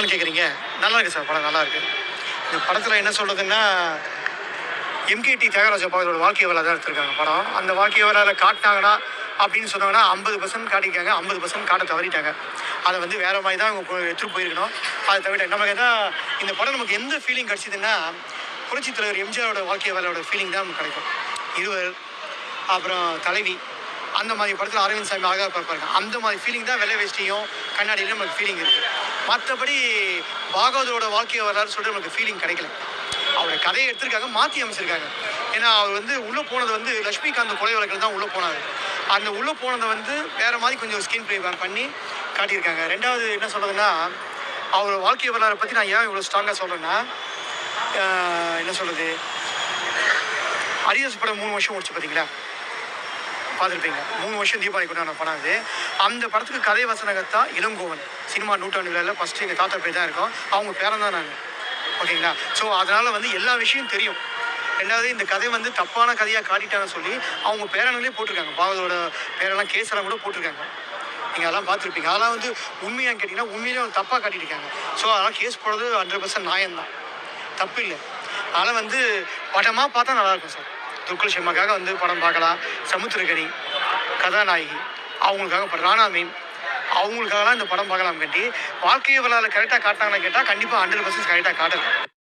இருந்தாலும் கேட்குறீங்க நல்லா இருக்குது சார் படம் நல்லா இருக்குது இந்த படத்தில் என்ன சொல்கிறதுன்னா எம்கேடி தியாகராஜ பாவலோட வாழ்க்கை வரலாறு தான் எடுத்திருக்காங்க படம். அந்த வாழ்க்கை வரலாறு காட்டினாங்கன்னா அப்படின்னு சொன்னாங்கன்னா ஐம்பது பர்சன்ட் காட்டியிருக்காங்க ஐம்பது பர்சன்ட் காட்ட தவறிட்டாங்க. அதை வந்து வேற மாதிரி தான் அவங்க எடுத்துகிட்டு போயிருக்கணும். அதை தவிர நமக்கு என்ன இந்த படம் நமக்கு எந்த ஃபீலிங் கிடச்சிதுன்னா புரட்சி தலைவர் எம்ஜிஆரோட வாழ்க்கை வரலாறோட ஃபீலிங் தான் நமக்கு கிடைக்கும். இருவர் அப்புறம் தலைவி அந்த மாதிரி படத்தில் அரவிந்த் சாமி அழகாக பார்ப்பாங்க அந்த மாதிரி ஃபீலிங் தான் வெள்ளை வேஷ்டியும் கண்ணாடியிலும் நமக்கு ஃபீலிங் இருக்குது மற்றபடி பாகவதரோட வாழ்க்கை வரலாறு சொல்லிட்டு நமக்கு ஃபீலிங் கிடைக்கல. அவரோட கதையை எடுத்திருக்காங்க மாற்றி அமைச்சிருக்காங்க. ஏன்னா அவர் வந்து உள்ளே போனது வந்து லட்சுமிகாந்த் கொலை வழக்கில் தான் உள்ளே போனார். அந்த உள்ளே போனதை வந்து வேறு மாதிரி கொஞ்சம் ஸ்கிரீன் ப்ளே பண்ணி காட்டியிருக்காங்க. ரெண்டாவது என்ன சொல்கிறதுன்னா அவர் வாழ்க்கை வரலாறை பற்றி நான் ஏன் இவ்வளோ ஸ்ட்ராங்காக சொல்கிறேன்னா என்ன சொல்கிறது அரியஸ் படம் மூணு வருஷம் முடிச்சு பார்த்தீங்களா பார்த்துருப்பீங்க. மூணு வருஷம் தீபாவளி கொண்டாட படம் அது அந்த படத்துக்கு கதை வசனகத்தா இளங்கோவன். சினிமா நூற்றாண்டு விழாவில் ஃபஸ்ட்டு எங்கள் தாத்தா பேர் தான் இருக்கும். அவங்க பேரன் தான் நான். ஓகேங்களா? ஸோ அதனால் வந்து எல்லா விஷயம் தெரியும். ரெண்டாவது இந்த கதை வந்து தப்பான கதையாக காட்டிட்டாங்கன்னு சொல்லி அவங்க பேரனங்களே போட்டிருக்காங்க. பாகவதோட பேரெல்லாம் கேஸெல்லாம் கூட போட்டிருக்காங்க. நீங்கள் அதெல்லாம் பார்த்துருப்பீங்க. அதெல்லாம் வந்து உண்மையான்னு கேட்டிங்கன்னா உண்மையிலே அவங்க தப்பாக காட்டியிருக்காங்க. ஸோ அதெல்லாம் கேஸ் போடுறது ஹண்ட்ரட் பர்சன்ட் நியாயம்தான். தப்பு இல்லை. அதெல்லாம் வந்து படமாக பார்த்தா நல்லாயிருக்கும் சார். துர்கல் சிம்மாக்காக வந்து படம் பார்க்கலாம். சமுத்திரகனி கதாநாயகி அவங்களுக்காக படம். ராணா மீன் அவங்களுக்காகலாம் இந்த படம் பார்க்கலாம் கட்டி வாழ்க்கை வரலாறு கரெக்டாக காட்டினாங்கன்னு கேட்டால் கண்டிப்பாக ஹண்ட்ரட் பர்சன்ட் கரெக்டாக காட்டலாம்.